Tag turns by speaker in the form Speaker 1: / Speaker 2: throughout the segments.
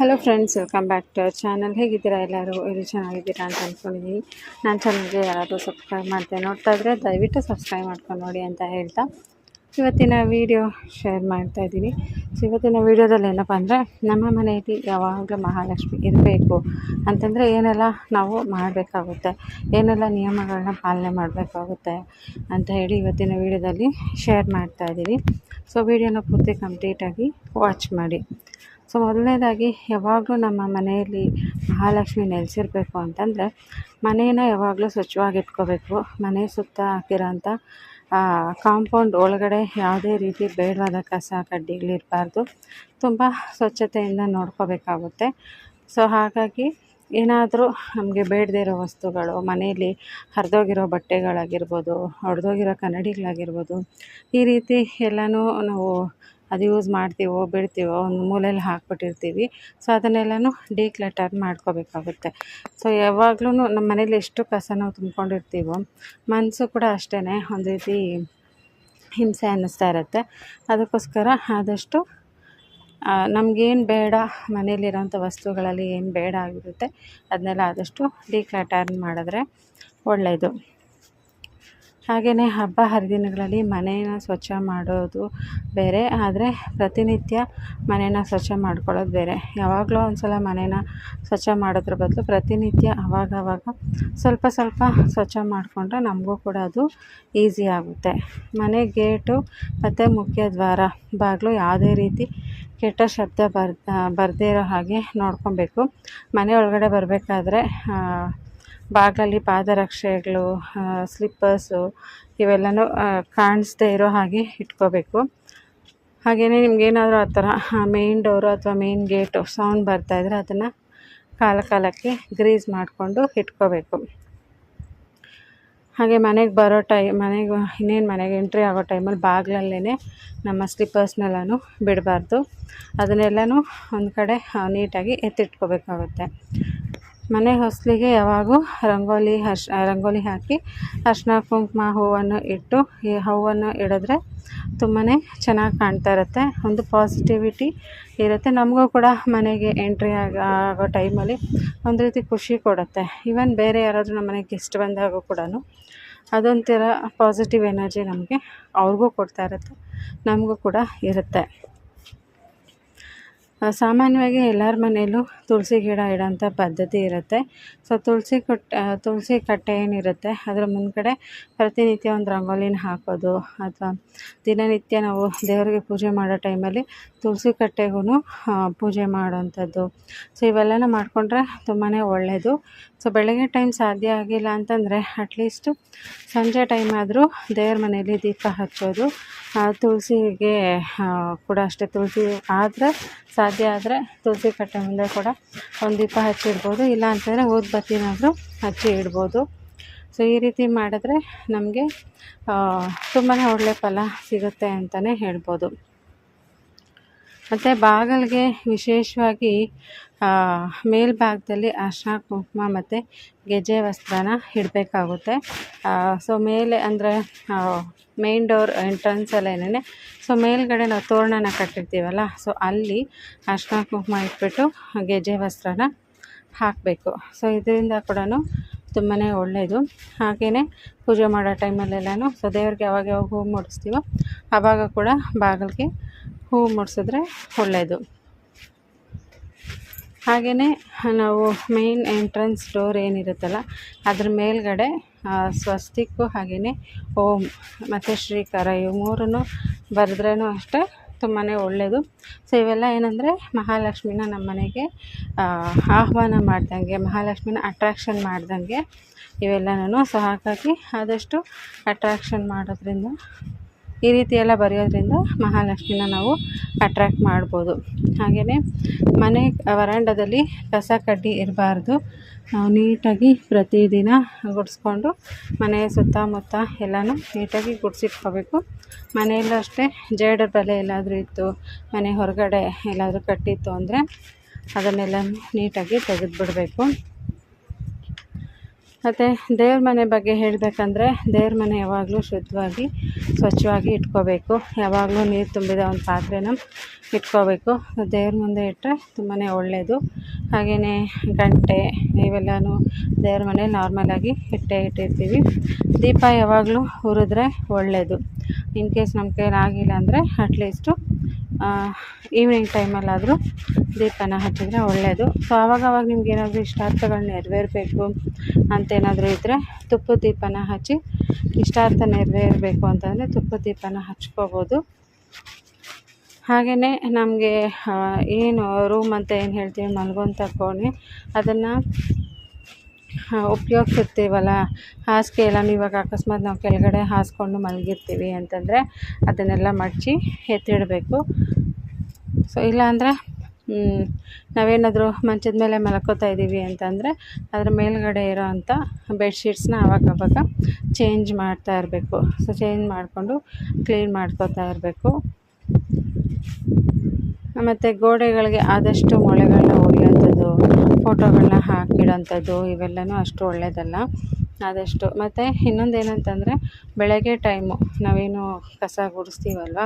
Speaker 1: Hello friends welcome back to our channel ಹೇಗಿದ್ದೀರಾ ಎಲ್ಲರೂ? ಇಲ್ಲಿ ಚೆನ್ನಾಗಿದ್ದೀರಾ ಅಂತ ಅಂದ್ಕೊಂಡಿದ್ದೀನಿ ನಾನು ಚಾನಲ್ಗೆ ಯಾರಾದರೂ ಸಬ್ಸ್ಕ್ರೈಬ್ ಮಾಡ್ತೇನೆ ನೋಡ್ತಾ ಇದ್ದರೆ ದಯವಿಟ್ಟು ಸಬ್ಸ್ಕ್ರೈಬ್ ಮಾಡ್ಕೊಂಡು ನೋಡಿ ಅಂತ ಹೇಳ್ತಾ ಇವತ್ತಿನ ವೀಡಿಯೋ ಶೇರ್ ಮಾಡ್ತಾ ಇದ್ದೀನಿ. ಸೊ ಇವತ್ತಿನ ವೀಡಿಯೋದಲ್ಲಿ ಏನಪ್ಪ ಅಂದರೆ, ನಮ್ಮ ಮನೆಯಲ್ಲಿ ಯಾವಾಗಲೂ ಮಹಾಲಕ್ಷ್ಮಿ ಇರಬೇಕು ಅಂತಂದರೆ ಏನೆಲ್ಲ ನಾವು ಮಾಡಬೇಕಾಗುತ್ತೆ, ಏನೆಲ್ಲ ನಿಯಮಗಳನ್ನ ಪಾಲನೆ ಮಾಡಬೇಕಾಗುತ್ತೆ ಅಂತ ಹೇಳಿ ಇವತ್ತಿನ ವೀಡಿಯೋದಲ್ಲಿ ಶೇರ್ ಮಾಡ್ತಾ ಇದ್ದೀನಿ. ಸೊ ವೀಡಿಯೋನ ಪೂರ್ತಿ ಕಂಪ್ಲೀಟಾಗಿ ವಾಚ್ ಮಾಡಿ. ಸೊ ಮೊದಲನೇದಾಗಿ ಯಾವಾಗಲೂ ನಮ್ಮ ಮನೆಯಲ್ಲಿ ಮಹಾಲಕ್ಷ್ಮಿ ನೆಲೆಸಿರ್ಬೇಕು ಅಂತಂದರೆ ಮನೇನ ಯಾವಾಗಲೂ ಸ್ವಚ್ಛವಾಗಿಟ್ಕೋಬೇಕು. ಮನೆ ಸುತ್ತ ಹಾಕಿರೋಂಥ ಕಾಂಪೌಂಡ್ ಒಳಗಡೆ ಯಾವುದೇ ರೀತಿ ಬೇಡವಾದ ಕಸ ಕಡ್ಡಿಗಳಿರಬಾರ್ದು ತುಂಬ ಸ್ವಚ್ಛತೆಯಿಂದ ನೋಡ್ಕೋಬೇಕಾಗುತ್ತೆ. ಸೊ ಹಾಗಾಗಿ ಏನಾದರೂ ನಮಗೆ ಬೇಡದೇ ಇರೋ ವಸ್ತುಗಳು, ಮನೆಯಲ್ಲಿ ಹರಿದೋಗಿರೋ ಬಟ್ಟೆಗಳಾಗಿರ್ಬೋದು ಹೊಡೆದೋಗಿರೋ ಕನ್ನಡಿಗಳಾಗಿರ್ಬೋದು, ಈ ರೀತಿ ಎಲ್ಲನೂ ನಾವು ಅದು ಯೂಸ್ ಮಾಡ್ತೀವೋ, ಬಿಡ್ತೀವೋ ಒಂದು ಮೂಲೆಯಲ್ಲಿ ಹಾಕ್ಬಿಟ್ಟಿರ್ತೀವಿ. ಸೊ ಅದನ್ನೆಲ್ಲನೂ ಡಿಕ್ಲಟರ್ ಮಾಡ್ಕೋಬೇಕಾಗುತ್ತೆ. ಸೊ ಯಾವಾಗ್ಲೂ ನಮ್ಮ ಮನೇಲಿ ಎಷ್ಟು ಕಸ ನಾವು ತುಂಬ್ಕೊಂಡಿರ್ತೀವೋ ಮನಸ್ಸು ಕೂಡ ಅಷ್ಟೇ ಒಂದು ರೀತಿ ಹಿಂಸೆ ಅನ್ನಿಸ್ತಾ ಇರುತ್ತೆ. ಅದಕ್ಕೋಸ್ಕರ ಆದಷ್ಟು ನಮಗೇನು ಬೇಡ, ಮನೇಲಿರೋಂಥ ವಸ್ತುಗಳಲ್ಲಿ ಏನು ಬೇಡ ಆಗಿರುತ್ತೆ, ಅದನ್ನೆಲ್ಲ ಆದಷ್ಟು ಡಿಕ್ಲಟರ್ ಮಾಡಿದ್ರೆ ಒಳ್ಳೆಯದು ಹಾಗೆಯೇ ಹಬ್ಬ ಹರಿದಿನಗಳಲ್ಲಿ ಮನೇನ ಸ್ವಚ್ಛ ಮಾಡೋದು ಬೇರೆ, ಆದರೆ ಪ್ರತಿನಿತ್ಯ ಮನೇನ ಸ್ವಚ್ಛ ಮಾಡ್ಕೊಳ್ಳೋದು ಬೇರೆ. ಯಾವಾಗಲೋ ಒಂದು ಸಲ ಮನೇನ ಸ್ವಚ್ಛ ಮಾಡೋದ್ರ ಬದಲು ಪ್ರತಿನಿತ್ಯ ಅವಾಗವಾಗ ಸ್ವಲ್ಪ ಸ್ವಲ್ಪ ಸ್ವಚ್ಛ ಮಾಡಿಕೊಂಡ್ರೆ ನಮಗೂ ಕೂಡ ಅದು ಈಸಿ ಆಗುತ್ತೆ. ಮನೆ ಗೇಟು ಮತ್ತು ಮುಖ್ಯ ದ್ವಾರ, ಬಾಗಿಲು ಯಾವುದೇ ರೀತಿ ಕೆಟ್ಟ ಶಬ್ದ ಬರ್, ಬರದೇ ಇರೋ ಹಾಗೆ ನೋಡ್ಕೊಬೇಕು. ಮನೆ ಒಳಗಡೆ ಬರಬೇಕಾದ್ರೆ ಬಾಗಿಲಲ್ಲಿ ಪಾದರಕ್ಷೆಗಳು ಸ್ಲಿಪ್ಪರ್ಸು ಇವೆಲ್ಲನೂ ಕಾಣಿಸ್ದೇ ಇರೋ ಹಾಗೆ ಇಟ್ಕೋಬೇಕು. ಹಾಗೆಯೇ ನಿಮಗೇನಾದರೂ ಆ ಥರ ಮೇಯ್ನ್ ಡೋರು ಅಥವಾ ಮೇಯ್ನ್ ಗೇಟು ಸೌಂಡ್ ಬರ್ತಾಯಿದ್ರೆ ಅದನ್ನು ಕಾಲ ಕಾಲಕ್ಕೆ ಗ್ರೀಸ್ ಮಾಡಿಕೊಂಡು ಇಟ್ಕೋಬೇಕು. ಹಾಗೆ ಮನೆಗೆ ಬರೋ ಟೈ ಮನೆಗೆ, ಇನ್ನೇನು ಮನೆಗೆ ಎಂಟ್ರಿ ಆಗೋ ಟೈಮಲ್ಲಿ ಬಾಗಿಲಲ್ಲೇ ನಮ್ಮ ಸ್ಲಿಪ್ಪರ್ಸ್ನೆಲ್ಲನೂ ಬಿಡಬಾರ್ದು. ಅದನ್ನೆಲ್ಲನೂ ಒಂದು ಕಡೆ ನೀಟಾಗಿ ಎತ್ತಿಟ್ಕೋಬೇಕಾಗುತ್ತೆ. ಮನೆ ಹೊಸಲಿಗೆ ಯಾವಾಗೂ ರಂಗೋಲಿ ಹರ್ಷ ರಂಗೋಲಿ ಹಾಕಿ ಅರ್ಶಿನ ಕುಂಕುಮ ಹೂವನ್ನು ಇಟ್ಟು ಈ ಹೂವನ್ನು ಇಡಿದ್ರೆ ತುಂಬಾ ಚೆನ್ನಾಗಿ ಕಾಣ್ತಾ ಇರುತ್ತೆ. ಒಂದು ಪಾಸಿಟಿವಿಟಿ ಇರುತ್ತೆ. ನಮಗೂ ಕೂಡ ಮನೆಗೆ ಎಂಟ್ರಿ ಆಗ, ಆಗೋ ಟೈಮಲ್ಲಿ ಒಂದು ರೀತಿ ಖುಷಿ ಕೊಡುತ್ತೆ. ಈವನ್ ಬೇರೆ ಯಾರಾದರೂ ನಮ್ಮ ಮನೆಗೆ ಗೆಸ್ಟ್ ಬಂದಾಗೂ ಕೂಡ ಅದೊಂಥರ ಪಾಸಿಟಿವ್ ಎನರ್ಜಿ ನಮಗೆ ಅವ್ರಿಗೂ ಕೊಡ್ತಾ ಇರುತ್ತೆ. ನಮಗೂ ಕೂಡ ಇರುತ್ತೆ. ಸಾಮಾನ್ಯವಾಗಿ ಎಲ್ಲರ ಮನೆಯಲ್ಲೂ ತುಳಸಿ ಗಿಡ ಇಡೋಂಥ ಪದ್ಧತಿ ಇರುತ್ತೆ. ಸೊ, ತುಳಸಿ ಕಟ್ಟೆ ತುಳಸಿ ಕಟ್ಟೆ ಏನಿರುತ್ತೆ, ಅದರ ಮುಂದ್ಗಡೆ ಪ್ರತಿನಿತ್ಯ ಒಂದು ರಂಗೋಲಿನ ಹಾಕೋದು, ಅಥವಾ ದಿನನಿತ್ಯ ನಾವು ದೇವರಿಗೆ ಪೂಜೆ ಮಾಡೋ ಟೈಮಲ್ಲಿ ತುಳಸಿ ಕಟ್ಟೆಗೂ ಪೂಜೆ ಮಾಡೋವಂಥದ್ದು ಸೊ, ಇವೆಲ್ಲನ ಮಾಡಿಕೊಂಡ್ರೆ ತುಂಬಾ ಒಳ್ಳೆಯದು ಸೊ, ಬೆಳಗ್ಗೆ ಟೈಮ್ ಸಾಧ್ಯ ಆಗಿಲ್ಲ ಅಂತಂದರೆ ಅಟ್ಲೀಸ್ಟು ಸಂಜೆ ಟೈಮ್ ಆದರೂ ದೇವ್ರ ಮನೆಯಲ್ಲಿ ದೀಪ ಹಚ್ಚೋದು. ತುಳಸಿಗೆ ಕೂಡ ಅಷ್ಟೇ ತುಳಸಿ ಆದರೆ ಸಾಧ್ಯ ಆದರೆ ತುಳಸಿ ಕಟ್ಟೆ ಮುಂದೆ ಕೂಡ ಒಂದು ದೀಪ ಹಚ್ಚಿಡ್ಬೋದು ಇಲ್ಲ ಅಂತಂದರೆ ಊದ್ಬತ್ತಿನಾದರೂ ಹಚ್ಚಿ ಇಡ್ಬೋದು. ಸೊ ಈ ರೀತಿ ಮಾಡಿದ್ರೆ ನಮಗೆ ತುಂಬಾ ಒಳ್ಳೆಯ ಫಲ ಸಿಗುತ್ತೆ ಅಂತಲೇ ಹೇಳ್ಬೋದು. ಮತ್ತು ಬಾಗಿಲಿಗೆ ವಿಶೇಷವಾಗಿ ಮೇಲ್ಭಾಗದಲ್ಲಿ ಅರ್ಶಿನ, ಕುಂಕುಮ ಮತ್ತು ಗೆಜ್ಜೆ ವಸ್ತ್ರನ ಇಡಬೇಕಾಗುತ್ತೆ. ಸೊ ಮೇಲೆ ಅಂದರೆ ಮೇನ್ ಡೋರ್ ಎಂಟ್ರೆನ್ಸಲ್ಲೇನೆ ಸೊ ಮೇಲ್ಗಡೆ ನಾವು ತೋರಣನ ಕಟ್ಟಿರ್ತೀವಲ್ಲ ಸೊ ಅಲ್ಲಿ ಅರ್ಶಿನ, ಕುಂಕುಮ ಇಟ್ಬಿಟ್ಟು ಗೆಜ್ಜೆ ವಸ್ತ್ರನ ಹಾಕಬೇಕು. ಸೊ ಇದರಿಂದ ಕೂಡ ತುಂಬಾ ಒಳ್ಳೆಯದು ಹಾಗೆಯೇ ಪೂಜೆ ಮಾಡೋ ಟೈಮಲ್ಲೆಲ್ಲನೂ ಸೊ ದೇವ್ರಿಗೆ ಯಾವಾಗ ಯಾವಾಗ ಹೂವು ಮುಡಿಸ್ತೀವೋ ಆವಾಗ ಕೂಡ ಬಾಗಿಲಿಗೆ ಹೂವು ಮುಡಿಸಿದ್ರೆ ಒಳ್ಳೆಯದು ಹಾಗೆಯೇ ನಾವು ಮೇಯ್ನ್ ಎಂಟ್ರೆನ್ಸ್ ಡೋರ್ ಏನಿರುತ್ತಲ್ಲ, ಅದ್ರ ಮೇಲ್ಗಡೆ ಸ್ವಸ್ತಿಕ್ಕು ಹಾಗೆಯೇ ಓಂ ಮತ್ತು ಶ್ರೀಕರ ಇವು ಮೂರನ್ನು ಬರೆದ್ರೂ ಅಷ್ಟೇ ತುಂಬಾ ಒಳ್ಳೆಯದು ಸೊ ಇವೆಲ್ಲ ಏನಂದರೆ ಮಹಾಲಕ್ಷ್ಮಿನ ನಮ್ಮ ಮನೆಗೆ ಆಹ್ವಾನ ಮಾಡ್ದಂಗೆ, ಮಹಾಲಕ್ಷ್ಮಿನ ಅಟ್ರಾಕ್ಷನ್ ಮಾಡ್ದಂಗೆ ಇವೆಲ್ಲನೂ. ಸೊ ಹಾಗಾಗಿ ಆದಷ್ಟು ಅಟ್ರಾಕ್ಷನ್ ಮಾಡೋದ್ರಿಂದ ಈ ರೀತಿ ಎಲ್ಲ ಬರೆಯೋದ್ರಿಂದ ಮಹಾಲಕ್ಷ್ಮಿನ ನಾವು ಅಟ್ರ್ಯಾಕ್ಟ್ ಮಾಡ್ಬೋದು. ಹಾಗೆಯೇ ಮನೆ ವರಾಂಡದಲ್ಲಿ ಕಸ ಕಡ್ಡಿ ಇರಬಾರ್ದು. ನಾವು ನೀಟಾಗಿ ಪ್ರತಿದಿನ ಗುಡಿಸ್ಕೊಂಡು ಮನೆಯ ಸುತ್ತಮುತ್ತ ಎಲ್ಲನೂ ನೀಟಾಗಿ ಗುಡಿಸಿಟ್ಕೋಬೇಕು. ಮನೆಯಲ್ಲೂ ಅಷ್ಟೇ ಜೇಡರ ಬಲೆ ಎಲ್ಲಾದರೂ ಇತ್ತು, ಮನೆ ಹೊರಗಡೆ ಎಲ್ಲಾದರೂ ಕಟ್ಟಿತ್ತು ಅಂದರೆ ಅದನ್ನೆಲ್ಲ ನೀಟಾಗಿ ತೆಗೆದುಬಿಡ್ಬೇಕು. ಮತ್ತು ದೇವ್ರ ಮನೆ ಬಗ್ಗೆ ಹೇಳಬೇಕಂದ್ರೆ ದೇವ್ರ ಮನೆ ಯಾವಾಗಲೂ ಶುದ್ಧವಾಗಿ, ಸ್ವಚ್ಛವಾಗಿ ಇಟ್ಕೋಬೇಕು. ಯಾವಾಗಲೂ ನೀರು ತುಂಬಿದ ಒಂದು ಪಾತ್ರೆನ ಇಟ್ಕೋಬೇಕು. ದೇವ್ರ ಮುಂದೆ ಇಟ್ಟರೆ ತುಂಬಾ ಒಳ್ಳೆಯದು ಹಾಗೆಯೇ ಗಂಟೆ ಇವೆಲ್ಲನೂ ದೇವ್ರ ಮನೆ ನಾರ್ಮಲಾಗಿ ಇಟ್ಟೇ ಇಟ್ಟಿರ್ತೀವಿ. ದೀಪ ಯಾವಾಗಲೂ ಉರಿದ್ರೆ ಒಳ್ಳೆಯದು ಇನ್ ಕೇಸ್ ನಮ್ಮ ಕೈಲಿ ಆಗಿಲ್ಲ ಅಂದರೆ ಅಟ್ಲೀಸ್ಟು ಈವ್ನಿಂಗ್ ಟೈಮಲ್ಲಾದರೂ ದೀಪನ ಹಚ್ಚಿದ್ರೆ ಒಳ್ಳೆಯದು ಸೊ ಆವಾಗವಾಗ ನಿಮ್ಗೆ ಏನಾದರೂ ಇಷ್ಟಾರ್ಥಗಳು ನೆರವೇರಬೇಕು ಅಂತೇನಾದರೂ ಇದ್ದರೆ ತುಪ್ಪದ ದೀಪನ ಹಚ್ಚಿ ಇಷ್ಟಾರ್ಥ ನೆರವೇರಬೇಕು ಅಂತಂದರೆ ತುಪ್ಪದ ದೀಪನ ಹಚ್ಕೋಬೋದು. ಹಾಗೆಯೇ ನಮಗೆ ಏನು ರೂಮ್ ಅಂತ ಏನು ಹೇಳ್ತೀವಿ ಮಲ್ಗೋಂಥ ಕೋಣೆ, ಅದನ್ನು ಉಪಯೋಗ್ಸಿರ್ತೀವಲ್ಲ? ಹಾಸಿಗೆ ಎಲ್ಲನೂ ಇವಾಗ ಅಕಸ್ಮಾತ್ ನಾವು ಕೆಳಗಡೆ ಹಾಸ್ಕೊಂಡು ಮಲಗಿರ್ತೀವಿ ಅಂತಂದರೆ ಅದನ್ನೆಲ್ಲ ಮಡಚಿ ಎತ್ತಿಡಬೇಕು. ಸೊ ಇಲ್ಲಾಂದರೆ ನಾವೇನಾದರೂ ಮಂಚದ ಮೇಲೆ ಮಲ್ಕೋತಾ ಇದ್ದೀವಿ ಅಂತಂದರೆ ಅದರ ಮೇಲುಗಡೆ ಇರೋ ಅಂಥ ಬೆಡ್ಶೀಟ್ಸ್ನ ಆವಾಗವಾಗ ಚೇಂಜ್ ಮಾಡ್ತಾ ಇರಬೇಕು. ಸೊ ಚೇಂಜ್ ಮಾಡಿಕೊಂಡು ಕ್ಲೀನ್ ಮಾಡ್ಕೋತಾ ಇರಬೇಕು. ಮತ್ತು ಗೋಡೆಗಳಿಗೆ ಆದಷ್ಟು ಮೊಳೆಗಳನ್ನ ಹೊಡೆಯೋಂಥದ್ದು ಫೋಟೋಗಳನ್ನ ಹಾಕಿಡೋಂಥದ್ದು ಇವೆಲ್ಲವೂ ಅಷ್ಟು ಒಳ್ಳೆಯದಲ್ಲ ಆದಷ್ಟು ಮತ್ತು ಇನ್ನೊಂದು ಏನಂತಂದರೆ ಬೆಳಗ್ಗೆ ಟೈಮು ನಾವೇನು ಕಸ ಗುಡಿಸ್ತೀವಲ್ವ?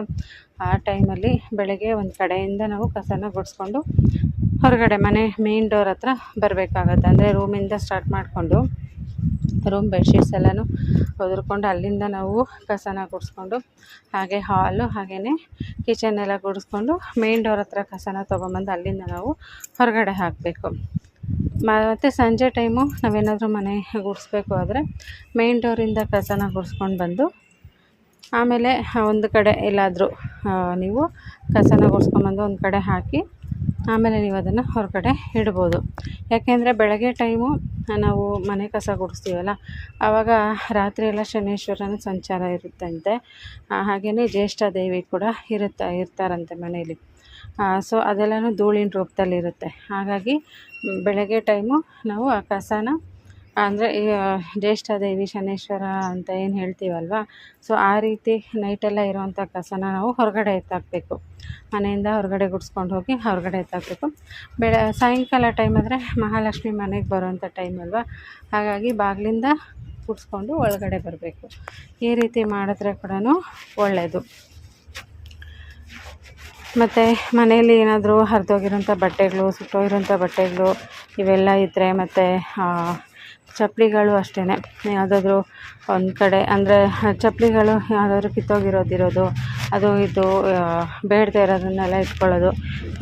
Speaker 1: ಆ ಟೈಮಲ್ಲಿ ಬೆಳಗ್ಗೆ ಒಂದು ಕಡೆಯಿಂದ ನಾವು ಕಸನ ಗುಡಿಸ್ಕೊಂಡು ಹೊರಗಡೆ ಮನೆ ಮೇನ್ ಡೋರ್ ಹತ್ರ ಬರಬೇಕಾಗತ್ತೆ. ಅಂದರೆ ರೂಮಿಂದ ಸ್ಟಾರ್ಟ್ ಮಾಡಿಕೊಂಡು ರೂಮ್ ಬೆಡ್ಶೀಟ್ಸ್ ಎಲ್ಲನೂ ಒದ್ರುಕೊಂಡು ಅಲ್ಲಿಂದ ನಾವು ಕಸನ ಗುಡಿಸ್ಕೊಂಡು ಹಾಗೆ ಹಾಲು ಹಾಗೆಯೇ ಕಿಚನ್ ಎಲ್ಲ ಗುಡಿಸ್ಕೊಂಡು ಮೇನ್ ಡೋರ್ ಹತ್ರ ಕಸನ ತೊಗೊಂಬಂದು ಅಲ್ಲಿಂದ ನಾವು ಹೊರಗಡೆ ಹಾಕಬೇಕು. ಮತ್ತು ಸಂಜೆ ಟೈಮು ನಾವೇನಾದರೂ ಮನೆ ಗುಡಿಸ್ಬೇಕು ಆದರೆ ಮೇನ್ ಡೋರಿಂದ ಕಸನ ಗುಡಿಸ್ಕೊಂಡು ಬಂದು ಆಮೇಲೆ ಒಂದು ಕಡೆ ಎಲ್ಲಾದರೂ ನೀವು ಕಸನ ಗುಡಿಸ್ಕೊಂಬಂದು ಒಂದು ಕಡೆ ಹಾಕಿ ಆಮೇಲೆ ನೀವು ಅದನ್ನು ಹೊರಗಡೆ ಇಡ್ಬೋದು. ಯಾಕೆಂದರೆ ಬೆಳಗ್ಗೆ ಟೈಮು ನಾವು ಮನೆ ಕಸ ಗುಡಿಸ್ತೀವಲ್ಲ ಆವಾಗ ರಾತ್ರಿ ಎಲ್ಲ ಶನೇಶ್ವರನ ಸಂಚಾರ ಇರುತ್ತಂತೆ. ಹಾಗೆಯೇ ಜ್ಯೇಷ್ಠ ದೇವಿ ಕೂಡ ಇರುತ್ತಾ, ಇರ್ತಾರಂತೆ ಮನೇಲಿ. ಸೊ ಅದೆಲ್ಲನೂ ಧೂಳಿನ ರೂಪದಲ್ಲಿರುತ್ತೆ. ಹಾಗಾಗಿ ಬೆಳಗ್ಗೆ ಟೈಮು ನಾವು ಆ ಕಸನ, ಅಂದರೆ ಶನೇಶ್ವರ ಶನೈಶ್ವರ ಅಂತ ಏನು ಹೇಳ್ತೀವಲ್ವ ಸೊ ಆ ರೀತಿ ನೈಟೆಲ್ಲ ಇರೋವಂಥ ಕಸನ ನಾವು ಹೊರಗಡೆ ಎತ್ತಾಕಬೇಕು. ಮನೆಯಿಂದ ಹೊರಗಡೆ ಗುಡಿಸ್ಕೊಂಡು ಹೋಗಿ ಹೊರಗಡೆ ಎತ್ತಾಕಬೇಕು. ಬೆಳ, ಸಾಯಂಕಾಲ ಟೈಮ್ ಆದರೆ ಮಹಾಲಕ್ಷ್ಮಿ ಮನೆಗೆ ಬರೋವಂಥ ಟೈಮ್ ಅಲ್ವಾ, ಹಾಗಾಗಿ ಬಾಗಿಲಿಂದ ಗುಡಿಸ್ಕೊಂಡು ಒಳಗಡೆ ಬರಬೇಕು. ಈ ರೀತಿ ಮಾಡಿದ್ರೆ ಕೂಡ ಒಳ್ಳೆಯದು ಮತ್ತು ಮನೆಯಲ್ಲಿ ಏನಾದರೂ ಹರಿದೋಗಿರೋಂಥ ಬಟ್ಟೆಗಳು ಸುಟ್ಟೋಗಿರೋಂಥ ಬಟ್ಟೆಗಳು ಇವೆಲ್ಲ ಇದ್ದರೆ ಮತ್ತು ಚಪ್ಪಲಿಗಳು ಅಷ್ಟೇ ಯಾವುದಾದ್ರೂ ಒಂದು ಕಡೆ ಅಂದರೆ ಚಪ್ಪಲಿಗಳು ಯಾವುದಾದ್ರೂ ಕಿತ್ತೋಗಿರೋದಿರೋದು ಅದು ಇದು ಬೇಡದೇ ಇರೋದನ್ನೆಲ್ಲ ಇಟ್ಕೊಳ್ಳೋದು.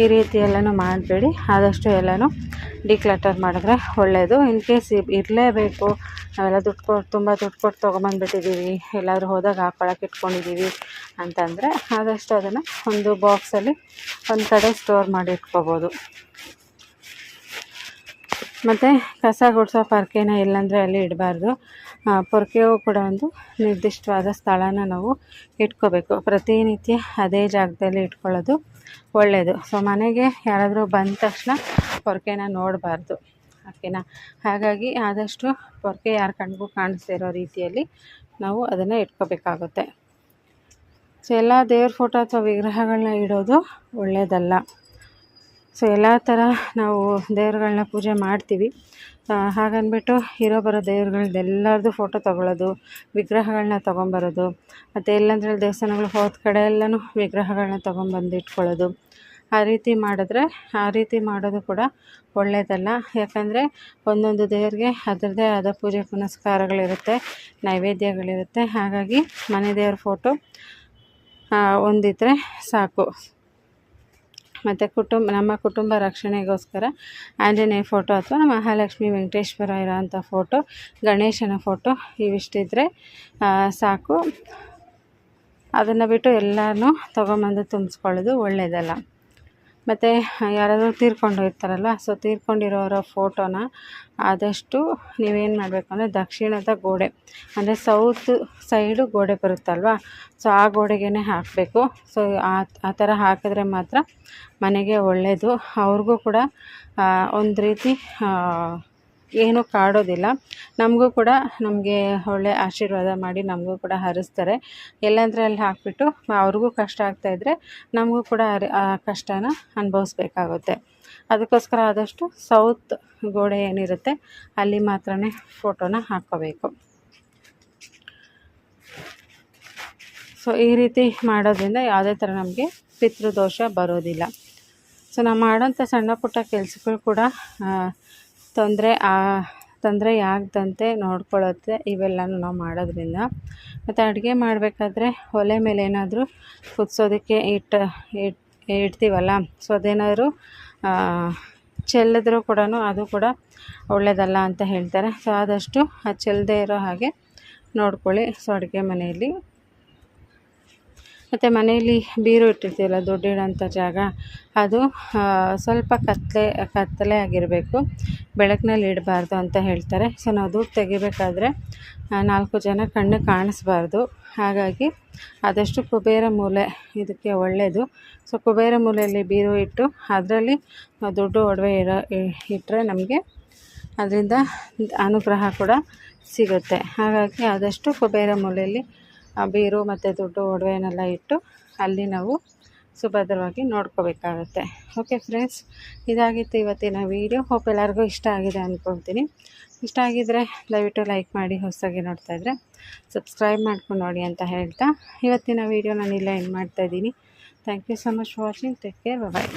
Speaker 1: ಈ ರೀತಿ ಎಲ್ಲನೂ ಮಾಡಬೇಡಿ. ಆದಷ್ಟು ಎಲ್ಲನೂ ಡಿಕ್ಲಟರ್ ಮಾಡಿದ್ರೆ ಒಳ್ಳೆಯದು ಇನ್ ಕೇಸ್ ಇರಲೇಬೇಕು. ನಾವೆಲ್ಲ ದುಡ್ಡು ಕೊಟ್ಟು ತುಂಬ ದುಡ್ಡು ಕೊಟ್ಟು ತೊಗೊಂಬಂದ್ಬಿಟ್ಟಿದ್ದೀವಿ. ಎಲ್ಲಾದರೂ ಹೋದಾಗ ಹಾಕೊಳಕ್ಕೆ ಇಟ್ಕೊಂಡಿದ್ದೀವಿ ಅಂತಂದರೆ ಆದಷ್ಟು ಅದನ್ನು ಒಂದು ಬಾಕ್ಸಲ್ಲಿ ಒಂದು ಕಡೆ ಸ್ಟೋರ್ ಮಾಡಿ ಇಟ್ಕೋಬೋದು. ಮತ್ತು ಕಸ ಗುಡಿಸೋ ಪರ್ಕೇನೇ ಇಲ್ಲಾಂದರೆ ಅಲ್ಲಿ ಇಡಬಾರ್ದು. ಪೊರ್ಕೆಯು ಕೂಡ ಒಂದು ನಿರ್ದಿಷ್ಟವಾದ ಸ್ಥಳನ ನಾವು ಇಟ್ಕೋಬೇಕು. ಪ್ರತಿನಿತ್ಯ ಅದೇ ಜಾಗದಲ್ಲಿ ಇಟ್ಕೊಳ್ಳೋದು ಒಳ್ಳೆಯದು ಸೊ, ಮನೆಗೆ ಯಾರಾದರೂ ಬಂದ ತಕ್ಷಣ ಪೊರ್ಕೆನ ನೋಡಬಾರ್ದು. ಓಕೆನಾ? ಹಾಗಾಗಿ ಆದಷ್ಟು ಪೊರ್ಕೆ ಯಾರ ಕಣ್ಗೂ ಕಾಣಿಸ್ತಿರೋ ರೀತಿಯಲ್ಲಿ ನಾವು ಅದನ್ನು ಇಟ್ಕೋಬೇಕಾಗುತ್ತೆ. ಸೊ, ಎಲ್ಲ ದೇವ್ರ ಫೋಟೋ ಅಥವಾ ವಿಗ್ರಹಗಳನ್ನ ಇಡೋದು ಒಳ್ಳೆಯದಲ್ಲ ಸೊ ಎಲ್ಲ ಥರ ನಾವು ದೇವ್ರುಗಳ್ನ ಪೂಜೆ ಮಾಡ್ತೀವಿ. ಹಾಗಂದ್ಬಿಟ್ಟು ಇರೋ ಬರೋ ದೇವ್ರುಗಳ್ದೆಲ್ಲರದು ಫೋಟೋ ತೊಗೊಳ್ಳೋದು ವಿಗ್ರಹಗಳನ್ನ ತೊಗೊಂಬರೋದು, ಮತ್ತು ಎಲ್ಲಂದ್ರೆ ದೇವಸ್ಥಾನಗಳು ಹೋದ ಕಡೆ ಎಲ್ಲನೂ ವಿಗ್ರಹಗಳನ್ನ ತೊಗೊಂಬಂದು ಇಟ್ಕೊಳ್ಳೋದು. ಆ ರೀತಿ ಮಾಡಿದ್ರೆ, ಆ ರೀತಿ ಮಾಡೋದು ಕೂಡ ಒಳ್ಳೆಯದಲ್ಲ ಯಾಕಂದರೆ ಒಂದೊಂದು ದೇವ್ರಿಗೆ ಅದರದ್ದೇ ಆದ ಪೂಜೆ ಪುನಸ್ಕಾರಗಳಿರುತ್ತೆ, ನೈವೇದ್ಯಗಳಿರುತ್ತೆ. ಹಾಗಾಗಿ ಮನೆ ದೇವ್ರ ಫೋಟೋ ಹೊಂದಿದ್ರೆ ಸಾಕು. ಮತ್ತು ಕುಟುಂಬ, ನಮ್ಮ ಕುಟುಂಬ ರಕ್ಷಣೆಗೋಸ್ಕರ ಆಂಜನೇಯ ಫೋಟೋ ಅಥವಾ ಮಹಾಲಕ್ಷ್ಮಿ ವೆಂಕಟೇಶ್ವರ ಇರೋವಂಥ ಫೋಟೋ, ಗಣೇಶನ ಫೋಟೋ ಇವಿಷ್ಟಿದ್ರೆ ಸಾಕು. ಅದನ್ನು ಬಿಟ್ಟು ಎಲ್ಲನೂ ತೊಗೊಂಬಂದು ತುಂಬಿಸ್ಕೊಳ್ಳೋದು ಒಳ್ಳೆಯದಲ್ಲ ಮತ್ತು ಯಾರಾದರೂ ತೀರ್ಕೊಂಡು ಹೋಗ್ತಾರಲ್ಲ ಸೊ ತೀರ್ಕೊಂಡಿರೋರ ಫೋಟೋನ ಆದಷ್ಟು ನೀವೇನು ಮಾಡಬೇಕು ಅಂದರೆ ದಕ್ಷಿಣದ ಗೋಡೆ, ಅಂದರೆ ಸೌತ್ ಸೈಡು ಗೋಡೆ ಬರುತ್ತಲ್ವ ಸೊ ಆ ಗೋಡೆಗೇ ಹಾಕಬೇಕು. ಸೊ ಆ ಆ ಥರ ಹಾಕಿದ್ರೆ ಮಾತ್ರ ಮನೆಗೆ ಒಳ್ಳೆಯದು ಅವ್ರಿಗೂ ಕೂಡ ಒಂದು ರೀತಿ ಏನೂ ಕಾಡೋದಿಲ್ಲ. ನಮಗೂ ಕೂಡ ನಮಗೆ ಒಳ್ಳೆ ಆಶೀರ್ವಾದ ಮಾಡಿ ನಮಗೂ ಕೂಡ ಹರಿಸ್ತಾರೆ. ಎಲ್ಲಂದ್ರೆ ಅಲ್ಲಿ ಹಾಕಿಬಿಟ್ಟು ಅವ್ರಿಗೂ ಕಷ್ಟ ಆಗ್ತಾಯಿದ್ರೆ ನಮಗೂ ಕೂಡ ಆ ಕಷ್ಟನ ಅನುಭವಿಸ್ಬೇಕಾಗುತ್ತೆ. ಅದಕ್ಕೋಸ್ಕರ ಆದಷ್ಟು ಸೌತ್ ಗೋಡೆ ಏನಿರುತ್ತೆ ಅಲ್ಲಿ ಮಾತ್ರ ಫೋಟೋನ ಹಾಕ್ಕೋಬೇಕು. ಸೊ, ಈ ರೀತಿ ಮಾಡೋದ್ರಿಂದ ಯಾವುದೇ ಥರ ನಮಗೆ ಪಿತೃದೋಷ ಬರೋದಿಲ್ಲ. ಸೊ, ನಾವು ಮಾಡೋಂಥ ಸಣ್ಣ ಪುಟ್ಟ ಕೆಲಸಗಳು ಕೂಡ ತೊಂದರೆ ತೊಂದರೆ ಆಗದಂತೆ ನೋಡ್ಕೊಳ್ಳುತ್ತೆ ಇವೆಲ್ಲನೂ ನಾವು ಮಾಡೋದ್ರಿಂದ. ಮತ್ತು ಅಡುಗೆ ಮಾಡಬೇಕಾದ್ರೆ ಒಲೆ ಮೇಲೆ ಏನಾದರೂ ಕುದಿಸೋದಕ್ಕೆ ಇಟ್ಟು ಇಟ್ ಇಡ್ತೀವಲ್ಲ, ಸೊ ಅದೇನಾದ್ರು ಚೆಲ್ಲಿದ್ರು ಕೂಡ ಅದು ಕೂಡ ಒಳ್ಳೆಯದಲ್ಲ ಅಂತ ಹೇಳ್ತಾರೆ. ಸೊ ಆದಷ್ಟು ಅದು ಚೆಲ್ಲದೆ ಇರೋ ಹಾಗೆ ನೋಡ್ಕೊಳ್ಳಿ. ಸೊ ಅಡುಗೆ ಮನೆಯಲ್ಲಿ ಮತ್ತು ಮನೆಯಲ್ಲಿ ಬೀರು ಇಟ್ಟಿರ್ತೀವಲ್ಲ, ದೊಡ್ಡ ಇಡೋಂಥ ಜಾಗ, ಅದು ಸ್ವಲ್ಪ ಕತ್ತಲೆ ಕತ್ತಲೆ ಆಗಿರಬೇಕು. ಬೆಳಕಿನಲ್ಲಿ ಇಡಬಾರ್ದು ಅಂತ ಹೇಳ್ತಾರೆ. ಸೊ, ನಾವು ದುಡ್ಡು ತೆಗಿಬೇಕಾದ್ರೆ ನಾಲ್ಕು ಜನ ಕಣ್ಣು ಕಾಣಿಸ್ಬಾರ್ದು. ಹಾಗಾಗಿ, ಆದಷ್ಟು ಕುಬೇರ ಮೂಲೆ ಇದಕ್ಕೆ ಒಳ್ಳೆಯದು ಸೊ, ಕುಬೇರ ಮೂಲೆಯಲ್ಲಿ ಬೀರು ಇಟ್ಟು, ಅದರಲ್ಲಿ ದುಡ್ಡು ಒಡವೆ ಇರೋ ಇಟ್ಟರೆ ನಮಗೆ ಅದರಿಂದ ಅನುಗ್ರಹ ಕೂಡ ಸಿಗುತ್ತೆ. ಹಾಗಾಗಿ, ಆದಷ್ಟು ಕುಬೇರ ಮೂಲೆಯಲ್ಲಿ ಬೀರು ಮತ್ತು ದುಡ್ಡು ಒಡವೆನೆಲ್ಲ ಇಟ್ಟು ಅಲ್ಲಿ ನಾವು ಸುಭದ್ರವಾಗಿ ನೋಡ್ಕೋಬೇಕಾಗುತ್ತೆ. ಓಕೆ ಫ್ರೆಂಡ್ಸ್ ಇದಾಗಿತ್ತು ಇವತ್ತಿನ ವೀಡಿಯೋ ಹೋಪ್ ಎಲ್ಲರಿಗೂ ಇಷ್ಟ ಆಗಿದೆ ಅಂದ್ಕೊಳ್ತೀನಿ ಇಷ್ಟ ಆಗಿದ್ದರೆ ದಯವಿಟ್ಟು ಲೈಕ್ ಮಾಡಿ, ಹೊಸದಾಗಿ ನೋಡ್ತಾ ಇದ್ದರೆ ಸಬ್ಸ್ಕ್ರೈಬ್ ಮಾಡ್ಕೊಂಡು ನೋಡಿ ಅಂತ ಹೇಳ್ತಾ ಇವತ್ತಿನ ವೀಡಿಯೋ ನಾನು ಇಲ್ಲ ಎಂಡ್ ಮಾಡ್ತಾಯಿದ್ದೀನಿ thank you so much watching take care bye